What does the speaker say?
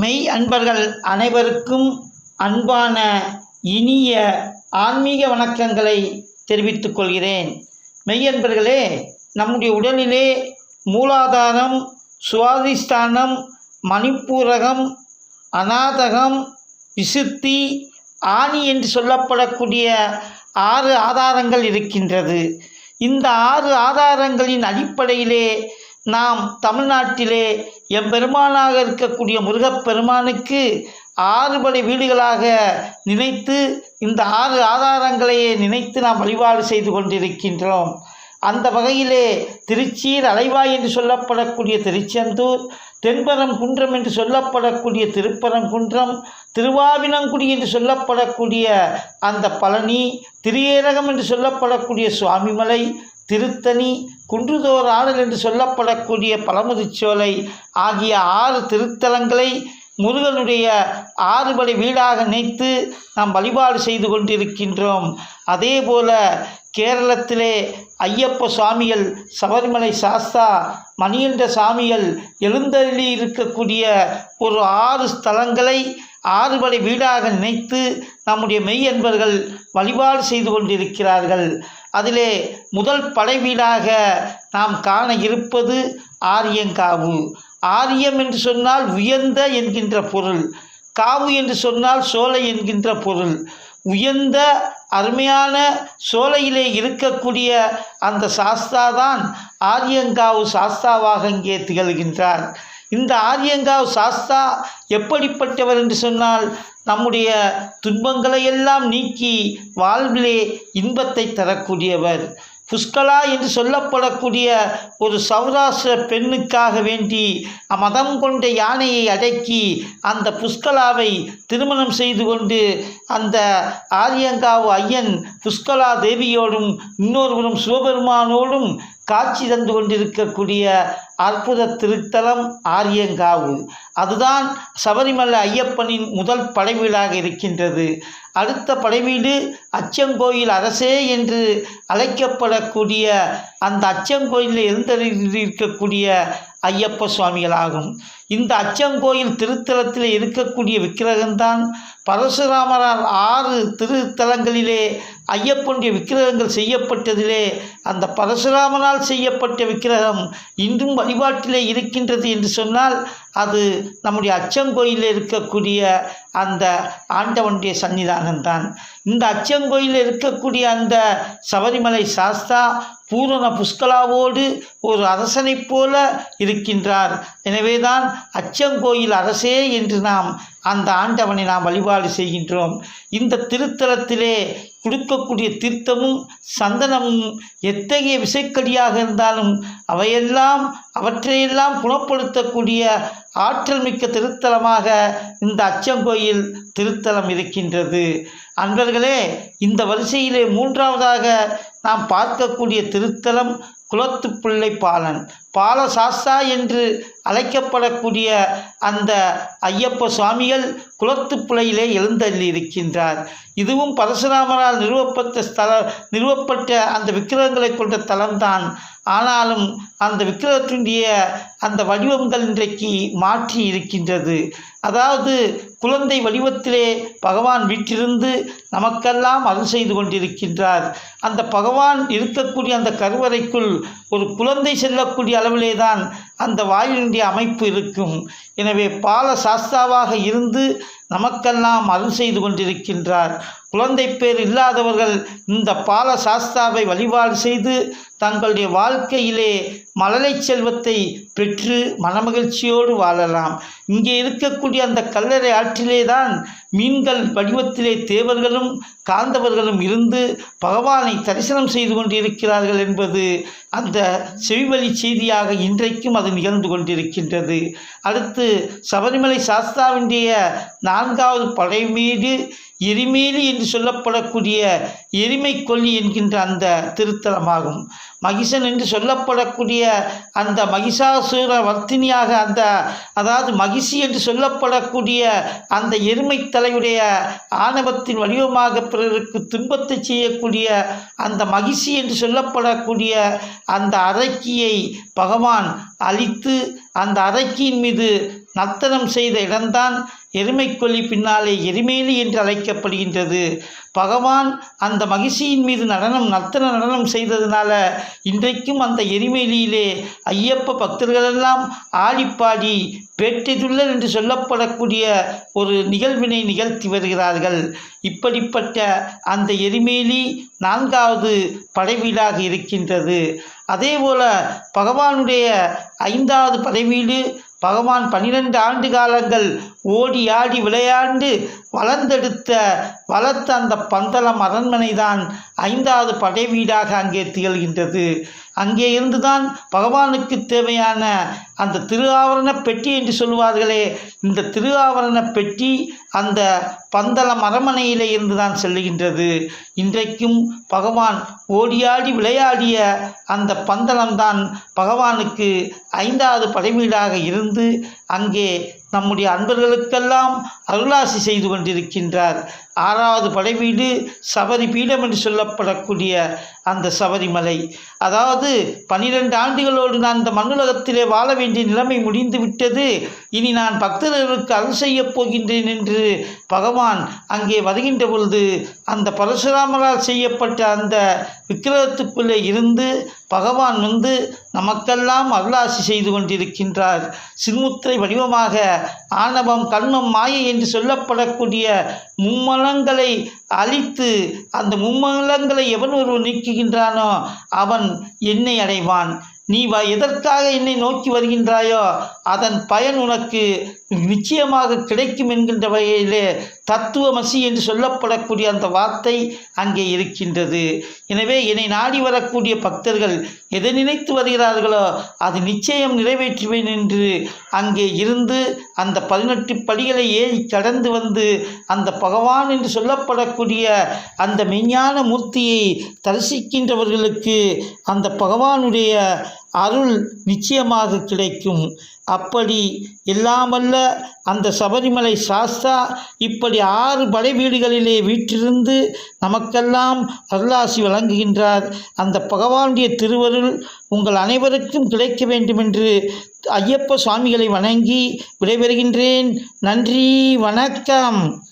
மெய் அன்பர்கள் அனைவருக்கும் அன்பான இனிய ஆன்மீக வணக்கங்களை தெரிவித்துக் கொள்கிறேன். மெய் அன்பர்களே நம்முடைய உடலிலே மூலாதாரம் சுவாதிஷ்டானம் மணிப்பூரகம் அநாதகம் விசுத்தி ஆணி என்று சொல்லப்படக்கூடிய ஆறு ஆதாரங்கள் இருக்கின்றது. இந்த ஆறு ஆதாரங்களின் அடிப்படையிலே நாம் தமிழ்நாட்டிலே எம்பெருமானாக இருக்கக்கூடிய முருகப்பெருமானுக்கு ஆறுபடை வீடுகளாக நினைத்து இந்த ஆறு ஆதாரங்களையே நினைத்து நாம் வழிபாடு செய்து கொண்டிருக்கின்றோம். அந்த வகையிலே திருச்சியில் அலைவாய் என்று சொல்லப்படக்கூடிய திருச்செந்தூர் தென்பரம் குன்றம் என்று சொல்லப்படக்கூடிய திருப்பரங்குன்றம் திருவாவினங்குடி என்று சொல்லப்படக்கூடிய அந்த பழனி திரியேரகம் என்று சொல்லப்படக்கூடிய சுவாமிமலை திருத்தணி குன்றுதோர் ஆடல் என்று சொல்லப்படக்கூடிய பழமுதிர்ச்சோலை ஆகிய ஆறு திருத்தலங்களை முருகனுடைய ஆறுபடை வீடாக நினைத்து நாம் வழிபாடு செய்து கொண்டிருக்கின்றோம். அதே போல கேரளத்திலே ஐயப்ப சுவாமிகள் சபரிமலை சாஸ்தா மணியண்ட சாமிகள் எழுந்தருளி இருக்கக்கூடிய ஒரு ஆறு ஸ்தலங்களை ஆறுபடை வீடாக நினைத்து நம்முடைய மெய் என்பர்கள் வழிபாடு செய்து கொண்டிருக்கிறார்கள். அதிலே முதல் படை வீடாக நாம் காண இருப்பது ஆரியங்காவு. ஆரியம் என்று சொன்னால் உயர்ந்த என்கின்ற பொருள். காவு என்று சொன்னால் சோலை என்கின்ற பொருள். உயர்ந்த அருமையான சோலையிலே இருக்கக்கூடிய அந்த சாஸ்தா தான் ஆரியங்காவு சாஸ்தாவாக இங்கே திகழ்கின்றார். இந்த ஆரியங்காவ் சாஸ்தா எப்படிப்பட்டவர் என்று சொன்னால் நம்முடைய துன்பங்களை எல்லாம் நீக்கி வாழ்விலே இன்பத்தை தரக்கூடியவர். புஷ்கலா என்று சொல்லப்படக்கூடிய ஒரு சௌராஷ்டிர பெண்ணுக்காக வேண்டி மதம் கொண்ட யானையை அடக்கி அந்த புஷ்கலாவை திருமணம் செய்து கொண்டு அந்த ஆரியங்காவு ஐயன் புஷ்கலா தேவியோடும் இன்னொருவரும் சிவபெருமானோடும் காட்சி தந்து கொண்டிருக்கக்கூடிய அற்புத திருத்தலம் ஆரியங்காவு அதுதான் சபரிமலை ஐயப்பனின் முதல் படைவீடாக இருக்கின்றது. அடுத்த படைவீடு அச்சங்கோயில் அரசே என்று அழைக்கப்படக்கூடிய அந்த அச்சங்கோயிலில் எழுந்தருக்கக்கூடிய ஐயப்ப சுவாமிகளாகும். இந்த அச்சங்கோயில் திருத்தலத்தில் இருக்கக்கூடிய விக்கிரகம்தான் பரசுராமரால் ஆறு திருத்தலங்களிலே ஐயப்பனுடைய விக்கிரகங்கள் செய்யப்பட்டதிலே அந்த பரசுராமனால் செய்யப்பட்ட விக்கிரகம் இன்றும் வழிபாட்டிலே இருக்கின்றது என்று சொன்னால் அது நம்முடைய அச்சங்கோயிலில் இருக்கக்கூடிய அந்த ஆண்டவனுடைய சன்னிதானம்தான் இந்த அச்சங்கோயிலில் இருக்கக்கூடிய அந்த சபரிமலை சாஸ்தா பூரண புஷ்கலாவோடு ஒரு அரசனைப் போல இருக்கின்றார். எனவேதான் அச்சங்கோயில் அரசே என்று நாம் அந்த ஆண்டவனை நாம் வழிபாடு செய்கின்றோம். இந்த திருத்தலத்திலே கொடுக்கக்கூடிய தீர்த்தமும் சந்தனமும் எத்தகைய விசைக்கடியாக இருந்தாலும் அவையெல்லாம் அவற்றையெல்லாம் குணப்படுத்தக்கூடிய ஆற்றல் மிக்க திருத்தலமாக இந்த அச்சங்கோயில் திருத்தலம் இருக்கின்றது. அன்பர்களே இந்த வரிசையிலே மூன்றாவதாக நாம் பார்க்கக்கூடிய திருத்தலம் குலத்து பிள்ளை பாலன். பாலசாஸ்தா என்று அழைக்கப்படக்கூடிய அந்த ஐயப்ப சுவாமிகள் குலத்து பிள்ளையிலே எழுந்தள்ளி இருக்கின்றார் இதுவும் பரசுராமரால் நிறுவப்பட்ட ஸ்தல நிறுவப்பட்ட அந்த விக்கிரகங்களை கொண்ட தலம்தான். ஆனாலும் அந்த விக்கிரகத்தினுடைய அந்த வடிவங்கள் இன்றைக்கு மாற்றி இருக்கின்றது. அதாவது குழந்தை வடிவத்திலே பகவான் வீற்றிருந்து நமக்கெல்லாம் அருள் செய்து கொண்டிருக்கின்றார். அந்த பகவான் இருக்கக்கூடிய அந்த கருவறைக்குள் ஒரு குழந்தை செல்லக்கூடிய அளவிலே தான் அந்த வாயிலுடைய அமைப்பு இருக்கும். எனவே பால சாஸ்தாவாக இருந்து நமக்கெல்லாம் அருள் செய்து கொண்டிருக்கின்றார். குழந்தை பேர் இல்லாதவர்கள் இந்த பால சாஸ்தாவை வழிபாடு செய்து தங்களுடைய வாழ்க்கையிலே மழலை செல்வத்தை பெற்று மனமகிழ்ச்சியோடு வாழலாம். இங்கே இருக்கக்கூடிய அந்த கல்லறை ஆற்றிலே தான் மீன்கள் வடிவத்திலே தேவர்களும் காந்தவர்களும் இருந்து பகவானை தரிசனம் செய்து கொண்டிருக்கிறார்கள் என்பது அந்த செவிவழி செய்தியாக இன்றைக்கும் அது நிகழ்ந்து கொண்டிருக்கின்றது. அடுத்து சபரிமலை சாஸ்தாவினுடைய நான்காவது படை மீது எரிமேலி என்று சொல்லப்படக்கூடிய எரிமை கொல்லி என்கின்ற அந்த திருத்தலமாகும். மகிஷன் என்று சொல்லப்படக்கூடிய அந்த மகிஷாசுர வர்த்தினியாக அந்த அதாவது மகிஷி என்று சொல்லப்படக்கூடிய அந்த எருமை தலையுடைய ஆணவத்தின் வடிவமாக பிறருக்கு துன்பத்தை செய்யக்கூடிய அந்த மகிஷி என்று சொல்லப்படக்கூடிய அந்த அரக்கியை பகவான் அழித்து அந்த அரக்கியின் மீது நர்த்தனம் செய்த இடம்தான் எருமைக்கொல்லி பின்னாலே எரிமேலி என்று அழைக்கப்படுகின்றது. பகவான் அந்த மகிழ்ச்சியின் மீது நடனம் நர்த்தன நடனம் செய்ததுனால இன்றைக்கும் அந்த எரிமேலியிலே ஐயப்ப பக்தர்களெல்லாம் ஆடிப்பாடி பேட்டைதுள்ளர் என்று சொல்லப்படக்கூடிய ஒரு நிகழ்வினை நிகழ்த்தி வருகிறார்கள். இப்படிப்பட்ட அந்த எரிமேலி நான்காவது படைவீடாக இருக்கின்றது. அதே போல் பகவானுடைய ஐந்தாவது பதவியில் பகவான் பன்னிரெண்டு ஆண்டு காலங்கள் ஓடி ஆடி விளையாண்டு வளர்ந்தெடுத்த வளர்த்த அந்த பந்தளம் அரண்மனை தான் ஐந்தாவது படை வீடாக அங்கே திகழ்கின்றது. அங்கே இருந்துதான் பகவானுக்கு தேவையான அந்த திருஆவரண பெட்டி என்று சொல்லுவார்களே இந்த திருஆவரண பெட்டி அந்த பந்தளம் அரண்மனையிலே இருந்துதான் செல்லுகின்றது. இன்றைக்கும் பகவான் ஓடியாடி விளையாடிய அந்த பந்தளம்தான் பகவானுக்கு ஐந்தாவது படைவீடாக இருந்து அங்கே நம்முடைய அன்பர்களுக்கெல்லாம் அருளாசி செய்து கொண்டிருக்கின்றார். ஆறாவது படைவீடு சபரி பீடம் என்று சொல்லப்படக்கூடிய அந்த சபரிமலை. அதாவது பன்னிரெண்டு ஆண்டுகளோடு நான் இந்த மண்ணுலகத்திலே வாழ வேண்டிய நிலைமை முடிந்து விட்டது. இனி நான் பக்தர்களுக்கு அருள் செய்யப் போகின்றேன் என்று பகவான் அங்கே வருகின்ற பொழுது அந்த பரசுராமரால் செய்யப்பட்ட அந்த விக்கிரகத்துக்குள்ளே இருந்து பகவான் வந்து நமக்கெல்லாம் அருளாசி செய்து கொண்டிருக்கின்றார். சின்முத்திரை வடிவமாக ஆணவம் கண்மம் மாயை என்று சொல்லப்படக்கூடிய மும்மலங்களை அழித்து அந்த மும்மலங்களை எவன் ஒருவன் நீக்குகின்றானோ அவன் என்னை அடைவான். நீ எதற்காக என்னை நோக்கி வருகின்றாயோ அதன் பயன் உனக்கு நிச்சயமாக கிடைக்கும் என்கின்ற வகையிலே தத்துவமசி என்று சொல்லப்படக்கூடிய அந்த வார்த்தை அங்கே இருக்கின்றது. எனவே என்னை நாடி வரக்கூடிய பக்தர்கள் எதை நினைத்து வருகிறார்களோ அது நிச்சயம் நிறைவேற்றுவேன் என்று அங்கே இருந்து அந்த பதினெட்டு படிகளை ஏறி கடந்து வந்து அந்த பகவான் என்று சொல்லப்படக்கூடிய அந்த மெஞ்ஞான மூர்த்தியை தரிசிக்கின்றவர்களுக்கு அந்த பகவானுடைய அருள் நிச்சயமாக கிடைக்கும். அப்படி இல்லாமல்ல அந்த சபரிமலை சாஸ்தா இப்படி ஆறு படை வீடுகளிலே வீற்றிருந்து நமக்கெல்லாம் அருளாசி வழங்குகின்றார். அந்த பகவானுடைய திருவருள் உங்கள் அனைவருக்கும் கிடைக்க வேண்டுமென்று ஐயப்ப சுவாமிகளை வணங்கி விடைபெறுகின்றேன். நன்றி வணக்கம்.